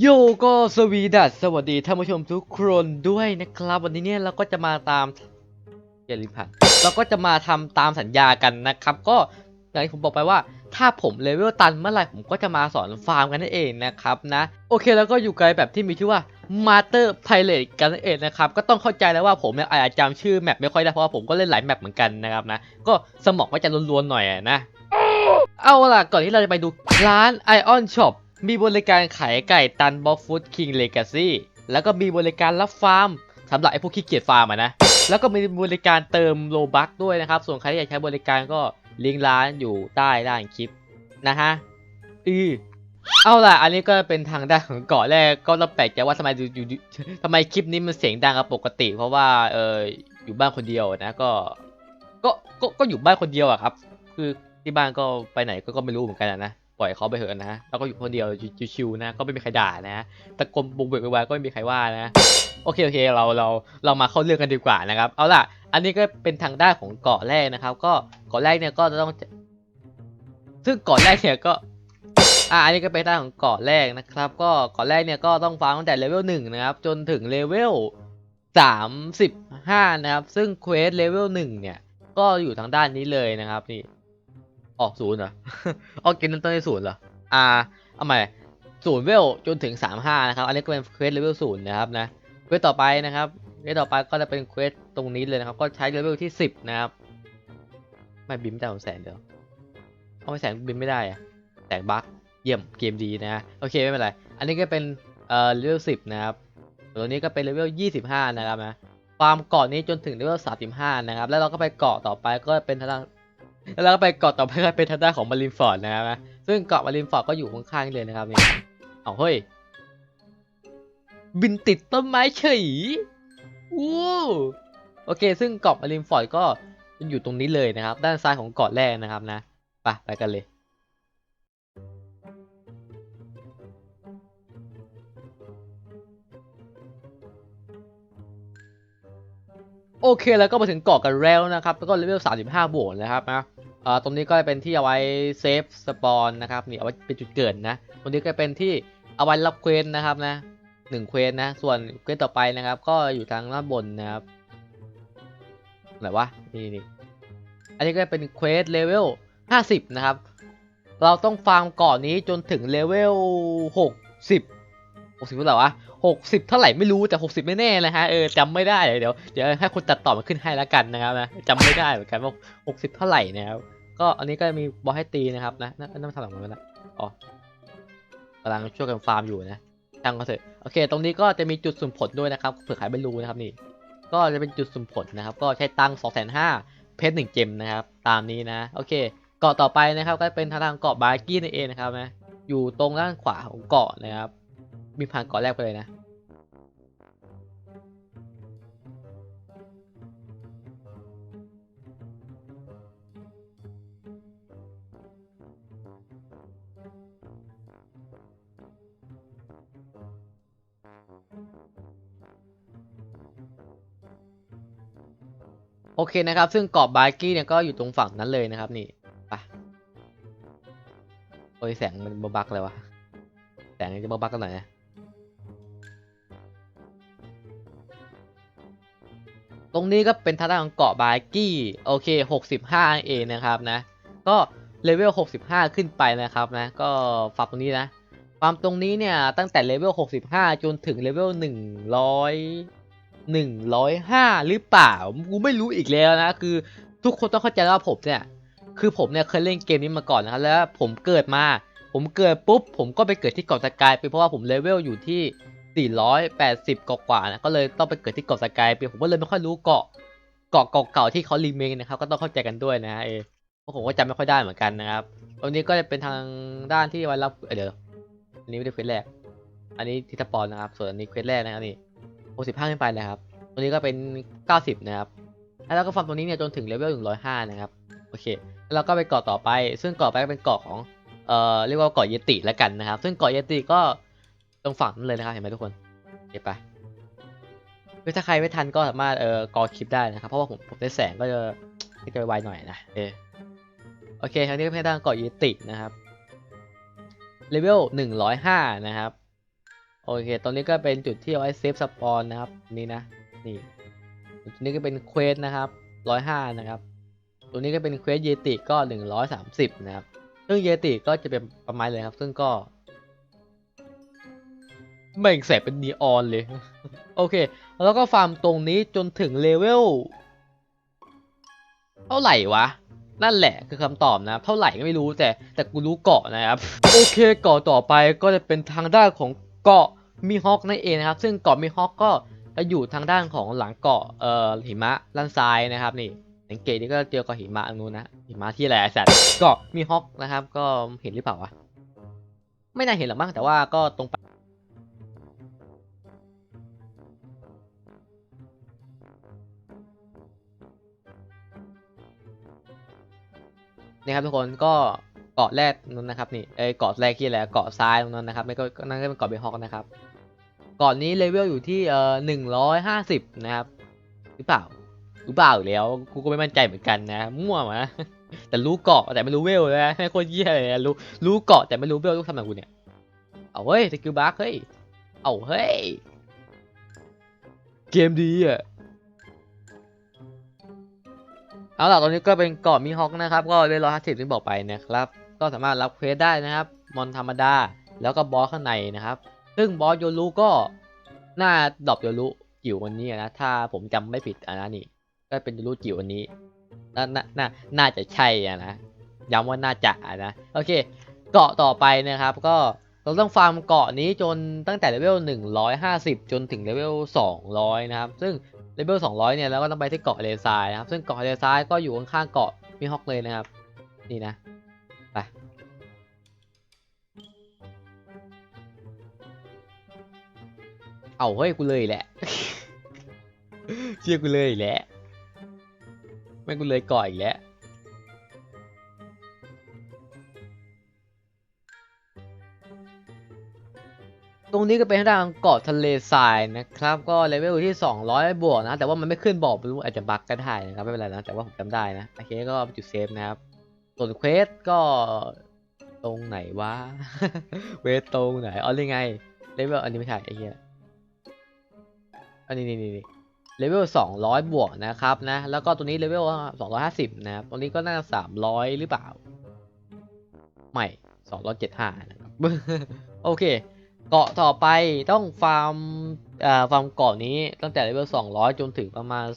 โยก็สวีดัสสวัสดีท่านผู้ชมทุกคนด้วยนะครับ วันนี้เนี่ยเราก็จะมาตามอย่าลืมผ่านเราก็จะมาทำตามสัญญากันนะครับ ก็อย่างที่ผมบอกไปว่า ถ้าผมเลเวลตันเมื่อไหร่ผมก็จะมาสอนฟาร์มกันนั่นเองนะครับนะ โอเคแล้วก็อยู่ไกลแบบที่มีชื่อว่า Master Pilot กันนั่นเองนะครับ ก็ต้องเข้าใจแล้วว่าผมเนี่ยอาจจะจำชื่อแมปไม่ค่อยได้เพราะว่าผมก็เล่นหลายแมปเหมือนกันนะครับนะก็สมองก็จะล้วนๆหน่อยนะ เอาล่ะก่อนที่เราจะไปดูร้าน Ion Shop มีบริการขายไก่ตันบอฟฟูดคิงเลกาซี่แล้วก็มีบริการรับฟาร์มสำหรับไอ้พวกขี้เกียจฟาร์มนะ แล้วก็มีบริการเติมโลบัคด้วยนะครับ ส่วนใครที่อยากใช้บริการก็ลิงก์ร้านอยู่ใต้ด้านคลิปนะฮะอือเอาล่ะ อันนี้ก็เป็นทางด้านของเกาะแรกก็ต้องแปลกใจว่าทำไมอยู่ทำไมคลิปนี้มันเสียงดังกว่าปกติ เพราะว่าเอออยู่บ้านคนเดียวนะก็ ก็ก็ก็อยู่บ้านคนเดียวอะครับ คือที่บ้านก็ไปไหนก็ก็ไม่รู้เหมือนกันนะ ปล่อยเขาไปเถอะนะแล้วก็อยู่คนเดียวชิวๆนะก็ไม่มีใครด่านะตะกลบุกเบิกไปวาก็ไม่มีใครว่านะโอเคโอเคเราเราเรามาเข้าเรื่องกันดีกว่านะครับ เอาล่ะ อันนี้ก็เป็นทางด้านของเกาะแรกนะครับ ก็เกาะแรกเนี่ยก็จะต้อง ซึ่งเกาะแรกเนี่ยก็อ่าอันนี้ก็เป็นด้านของเกาะแรกนะครับ ก็เกาะแรกเนี่ยก็ต้องฟาร์มตั้งแต่เลเวลหนึ่งนะครับ จนถึงเลเวลสามสิบห้านะครับ ซึ่งเควสเลเวลหนึ่งเนี่ยก็อยู่ทางด้านนี้เลยนะครับนี่ ออกศูนย์เหรอ ออกเกมนั้นต้นที่ศูนย์เหรอ อ่า เอาใหม่ศูนย์เวลจนถึงสามห้านะครับ อันนี้ก็เป็นเควสเลเวลศูนย์นะครับนะ เควสต่อไปนะครับ เควสต่อไปก็จะเป็นเควสตรงนี้เลยนะครับ ก็ใช้เลเวลที่สิบนะครับ ไม่บินไม่ได้ของแสนเดียว เอาไม่แสนบินไม่ได้อะแสนบั๊กเยี่ยมเกมดีนะ โอเคไม่เป็นไร อันนี้ก็เป็นเอ่อเลเวลสิบนะครับ ตัวนี้ก็เป็นเลเวลยี่สิบห้านะครับนะฟามเกาะนี้จนถึงเลเวลสามสิบห้านะครับ แล้วเราก็ไปเกาะต่อไปก็เป็นทางด้า แล้วเราก็ไปเกาะต่อไปก็เป็นทางด้านของมารินฟอร์ดนะครับนะซึ่งเกาะมารินฟอร์ดก็อยู่ข้างๆเลยนะครับนี่เอาเฮ้ย บินติดต้นไม้เฉยว้วโอเค ซึ่งเกาะมารินฟอร์ดก็อยู่ตรงนี้เลยนะครับ ด้านซ้ายของเกาะแรกนะครับนะไปไปกันเลยโอเคแล้วก็มาถึงเกาะกันแล้วนะครับ แล้วก็เลเวล35 บวกนะครับนะ อ่อตรงนี้ก็เป็นที่เอาไว้เซฟสปอนนะครับนี่เอาไว้เป็นจุดเกิดนะ ตรงนี้ก็เป็นที่เอาไว้รับเควสนะครับนะหนึ่งเควสนะ ส่วนเควสต่อไปนะครับ ก็อยู่ทางด้านบนนะครับไหนวะนี่นี่อันนี้ก็เป็นเควสเลเวล50นะครับ เราต้องฟาร์มเกาะนี้จนถึงเลเวล60 60เท่าไหร่วะ60เท่าไหร่ไม่รู้แต่60ไม่แน่นะฮะเออจำไม่ได้เดี๋ยวเดี๋ยวให้คนตัดต่อมาขึ้นให้แล้วกันนะครับนะจำไม่ได้เหมือนกันว่า60เท่าไหร่นะครับ ก็อันนี้ก็มีบอสให้ตีนะครับนะนั่นทำหลังมันแล้วอ๋อกำลังช่วยกันฟาร์มอยู่นะช่างก็เถอะโอเค ตรงนี้ก็จะมีจุดสุ่มผลด้วยนะครับเผื่อใครไม่รู้นะครับนี่ ก็จะเป็นจุดสุ่มผลนะครับ ก็ใช้ตังค์2 5 0 0 0เพชรหนึ่งเจมนะครับ ตามนี้นะโอเค เกาะต่อไปนะครับ ก็เป็นทางเกาะบาร์กี้นั่นเองนะครับนะอยู่ตรงด้านขวาของเกาะนะครับ มีผ่านเกาะแรกไปเลยนะ โอเคนะครับ ซึ่งเกาะบาร์กี้เนี่ยก็อยู่ตรงฝั่งนั้นเลยนะครับ นี่ไปโอ้ยแสงมันบักเลยวะแสงจะบักกันหน่อยนะตรงนี้ก็เป็นทางด้านของเกาะบาร์กี้โอเค 65เองนะครับนะ ก็เลเวล 65 ขึ้นไปนะครับนะ ก็ฟาร์มตรงนี้นะฟามตรงนี้เนี่ยตั้งแต่เลเวล 65 จนถึงเลเวล100 หนึ่งร้อยห้าหรือเปล่า กูไม่รู้อีกแล้วนะ คือทุกคนต้องเข้าใจว่าผมเนี่ย คือผมเนี่ยเคยเล่นเกมนี้มาก่อนนะครับ แล้วผมเกิดมา ผมเกิดปุ๊บ ผมก็ไปเกิดที่เกาะสกายไปเพราะว่าผมเลเวลอยู่ที่ 480 กว่าๆนะ ก็เลยต้องไปเกิดที่เกาะสกายไป ผมก็เลยไม่ค่อยรู้เกาะ เกาะเก่าๆที่เขารีเมคนะครับ ก็ต้องเข้าใจกันด้วยนะเออเพราะผมก็จำไม่ค่อยได้เหมือนกันนะครับ ตรงนี้ก็จะเป็นทางด้านที่ไว้รับเเดี๋ยวอันนี้ไม่ได้เควสแรก อันนี้ที่สปอนนะครับ ส่วนอันนี้เควสแรกนะครับนี่ 65ขึ้นไปเลยครับ ตัวนี้ก็เป็น 90 นะครับ แล้วเราก็ฟาร์มตัวนี้เนี่ยจนถึงเลเวล105 นะครับ โอเค แล้วเราก็ไปเกาะต่อไป ซึ่งเกาะไปก็เป็นเกาะของ เอ่อ เรียกว่าเกาะเยติแล้วกันนะครับ ซึ่งเกาะเยติก็ตรงฝั่งนั้นเลยนะครับ เห็นไหมทุกคนเก็บไปคือถ้าใครไม่ทันก็สามารถ เอ่อ กอคลิปได้นะครับ เพราะว่าผมผมได้แสงก็จะให้ไวหน่อยนะเออโอเค ครั้งนี้ก็เป็นทางเกาะเยตินะครับ เลเวล105 นะครับ โอเค ตรงนี้ก็เป็นจุดที่เอาไว้เซฟสปอนนะครับ นี่นะ นี่จุดนี้ก็เป็นเควสนะครับร้อยห้านะครับ ตัวนี้ก็เป็นเควสเยติก็หนึ่งร้อยสามสิบนะครับ ซึ่งเยติก็จะเป็นประมาณเลยครับ ซึ่งก็ไม่งแสบเป็นนีออนเลย โอเค แล้วก็ฟาร์มตรงนี้จนถึงเลเวลเท่าไหร่วะ นั่นแหละคือคำตอบนะครับ เท่าไหร่ก็ไม่รู้แต่แต่กูรู้เกาะนะครับ โอเคเกาะต่อไปก็จะเป็นทางด้านของ เกาะมีฮอกนั่นเองนะครับ ซึ่งเกาะมีฮอกก็จะอยู่ทางด้านของหลังเกาะเอ่อหิมะด้านซ้ายนะครับนี่สังเกตนี่ก็เจอเกาะหิมะตรงนู้นนะหิมะที่อะไรไอ้สัตว์เกาะมีฮอกนะครับ ก็เห็นหรือเปล่าวะไม่น่าเห็นหรอกมั้งแต่ว่าก็ตรงไปนี่ครับทุกคนก็ เกาะแรกนู้นนะครับนี่เอเกาะแรกที่อะไรเกาะซ้ายตรงนั้นนะครับไม่ก็นั่นก็เป็นเกาะเบฮอกนะครับเกาะนี้เลเวลอยู่ที่เอ่อหนึ่งร้อยห้าสิบนะครับหรือเปล่าหรือเปล่าอยู่แล้วกูก็ไม่มั่นใจเหมือนกันนะมั่วมาแต่รู้เกาะแต่ไม่รู้เวลนะให้โคตรเยี่ยเลยรู้รู้เกาะแต่ไม่รู้เวลต้องทำอะไรกูเนี่ยเอาเฮ้ยสกิลบาร์เฮ้ยเอาเฮ้ยเกมดีอะเอาล่ะตอนนี้ก็เป็นเกาะมีฮอกนะครับ ก็เลเวลร้อยห้าสิบที่บอกไปนะครับ ก็สามารถรับเควสได้นะครับมอนธรรมดาแล้วก็บอสข้างในนะครับ ซึ่งบอสโยรุก็หน้าดรอปโยรุจิ๋ววันนี้นะถ้าผมจำไม่ผิดอะนะนี่ก็เป็นโยรุจิ๋ววันนี้น่าน่าน่าน่าจะใช่อะนะย้ำว่าน่าจะอะนะโอเค เกาะต่อไปนะครับ ก็เราต้องฟาร์มเกาะนี้จนตั้งแต่เลเวล 150 จนถึงเลเวล 200 นะครับ ซึ่งเลเวล 200 เนี่ยแล้วก็ต้องไปที่เกาะเลซายนะครับ ซึ่งเกาะเลซายก็อยู่ข้างๆเกาะมิฮอกเลยนะครับ นี่นะ เอาเฮ้ยกูเลยแหละ เชื่อกูเลยแหละไม่กูเลยกาะอีกแล้วตรงนี้ก็เป็นทางเกาะทะเลทรายนะครับ ก็เลเวลที่ 200 บวกนะ แต่ว่ามันไม่ขึ้นบอกไม่รู้อาจจะบั๊กก็ได้นะครับไม่เป็นไรนะ แต่ว่าผมจำได้นะ โอเคก็จุดเซฟนะครับ ส่วนเควสก็ตรงไหนวะเควสตรงไหนอ๋อนี่ไงเลเวลอันนี้ไม่ใช่ไอ้เหี้ย อันนี้นี่นี่เลเวล200บวกนะครับนะ แล้วก็ตัวนี้เลเวล250นะครับตรงนี้ก็น่าจะ300หรือเปล่า ไม่275นะครับ โอเค เกาะต่อไปต้องฟาร์มอ่าฟาร์มเกาะนี้ตั้งแต่เลเวล200จนถึงประมาณ300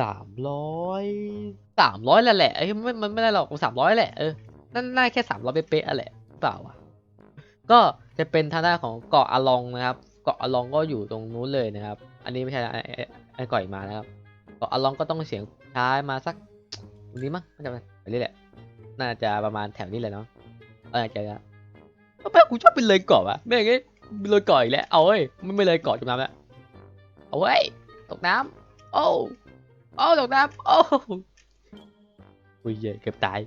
300 300แหละแหละเอ้ไม่มันไม่ได้หรอก300แหละเออนั่นน่าแค่300เป๊ะๆอะแหละหรือเปล่าวะก็ จะเป็นทางด้านของเกาะอาลองนะครับ เกาะอาลองก็อยู่ตรงนู้นเลยนะครับ อันนี้ไม่ใช่ไอ้ไอ้ไอ้เกาะอีกมานะครับ เกาะอาลองก็ต้องเสียงท้ายมาสักตรงนี้มั้งไม่จำเป็นไปนี่แหละ น่าจะประมาณแถวนี้เลยเนาะเออใจละแม่กูชอบเป็นเลยเกาะอะแม่งไอ้เป็นเลยเกาะอีกแล้ว เอาเว้ยไม่ไม่เลยเกาะจมน้ำแล้ว เอาเว้ยตกน้ำโอ้โอ้ตกน้ำโอ้อุ้ยเกือบตาย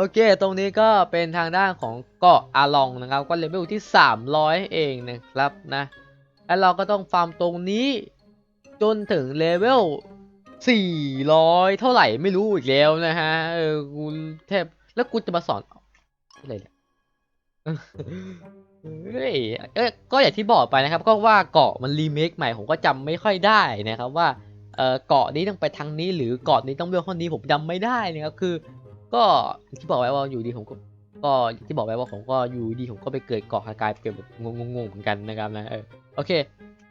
โอเค ตรงนี้ก็เป็นทางด้านของเกาะอาลองนะครับ ก็เลเวลที่ 300 เองนะครับนะแล้วเราก็ต้องฟาร์มตรงนี้ จนถึงเลเวล 400 เท่าไหร่ไม่รู้อีกแล้วนะฮะ เออกูแทบแล้วกูจะมาสอนอะไรเนี่ยเฮ้ยเอ้ก็อย่างที่บอกไปนะครับ ก็ว่าเกาะมันรีเมคใหม่ผมก็จำไม่ค่อยได้นะครับว่าเออเกาะนี้ต้องไปทางนี้หรือเกาะนี้ต้องเลือกข้อนี้ผมจำไม่ได้นะครับคือ ก็ที่บอกไว้ว่าอยู่ดีผมก็ก็ที่บอกไว้ว่าผมก็อยู่ดีผมก็ไปเกิดเกาะกลายเป็นแบบงงๆเหมือนกันนะครับนะเออโอเค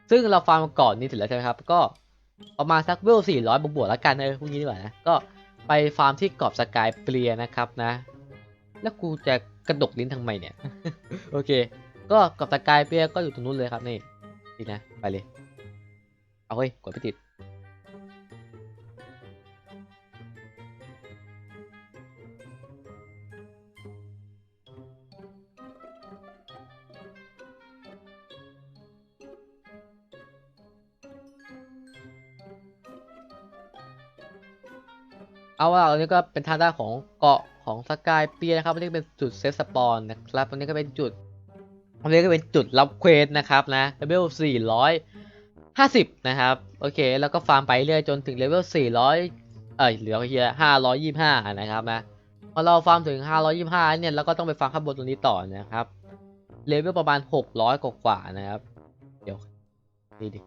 ซึ่งเราฟาร์มเกาะนี้เสร็จแล้วใช่ไหมครับ ก็ประมาณสักเวล400บวกๆแล้วกันเออพวกนี้ดีกว่านะก็ไปฟาร์มที่เกาะสกายเปลียนะครับนะ แล้วกูจะกระดกลิ้นทำไมเนี่ยโอเค ก็เกาะสกายเปลียก็อยู่ตรงนู้นเลยครับนี่นี่นะไปเลยเอาเฮ้ยกดไม่ติด เอาว่าอันนี้ก็เป็นทางด้านของเกาะของสกายเปียนะครับอันนี้เป็นจุดเซฟสปอนนะครับอันนี้ก็เป็นจุดอันนี้ก็เป็นจุดรับเควสนะครับนะเลเวล450 นะครับ โอเค แล้วก็ฟาร์มไปเรื่อยจนถึงเลเวล400 เอ้ยเหลือเฮีย525 นะครับนะพอเราฟาร์มถึง 525 เนี่ยเราก็ต้องไปฟาร์มข้างบนตรงนี้ต่อนะครับเลเวลประมาณ 600 กว่าๆนะครับ เดี๋ยวนี่ดิ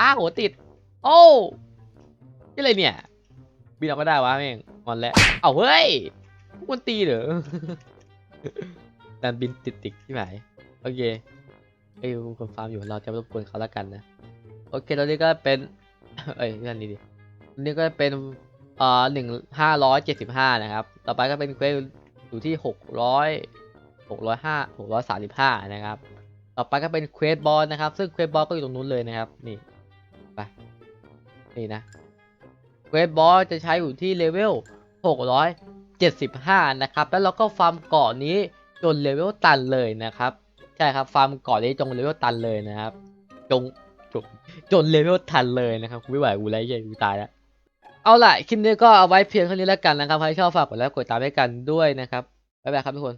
อ้าวโหติด โอ้นี่อะไรเนี่ย บินออกก็ได้วะแม่งงอนแล้วเอาเฮ้ยพวกมันตีเหรอดันบินติดติดที่ไหนโอเคไอ้ยคนฟาร์มอยู่เราจะรบกวนเขาแล้วกันนะ โอเคตอนนี้ก็เป็น เอ้ยนั่นนี่ดิตอนนี้ก็เป็นอ่อหนึ่งห้าร้อยเจ็ดสิบห้านะครับ ต่อไปก็เป็นเควสอยู่ที่หกร้อยหกร้อยห้าหกร้อยสามสิบห้านะครับ ต่อไปก็เป็นเควสบอลนะครับ ซึ่งเควสบอลก็อยู่ตรงนู้นเลยนะครับ นี่ ไป นี่นะ เวสบอลจะใช้อยู่ที่เลเวล 675 นะครับ แล้วเราก็ฟาร์มเกาะนี้จนเลเวลตันเลยนะครับ ใช่ครับฟาร์มเกาะนี้จงเลเวลตันเลยนะครับ จงจงจนเลเวลทันเลยนะครับไม่ไหวกูไล่เหี้ยกูตายแล้วเอาล่ะ คลิปนี้ก็เอาไว้เพียงเท่านี้แล้วกันนะครับ ใครชอบฝากกดไลค์กดติดตามให้กันด้วยนะครับ บ๊ายบายครับทุกคน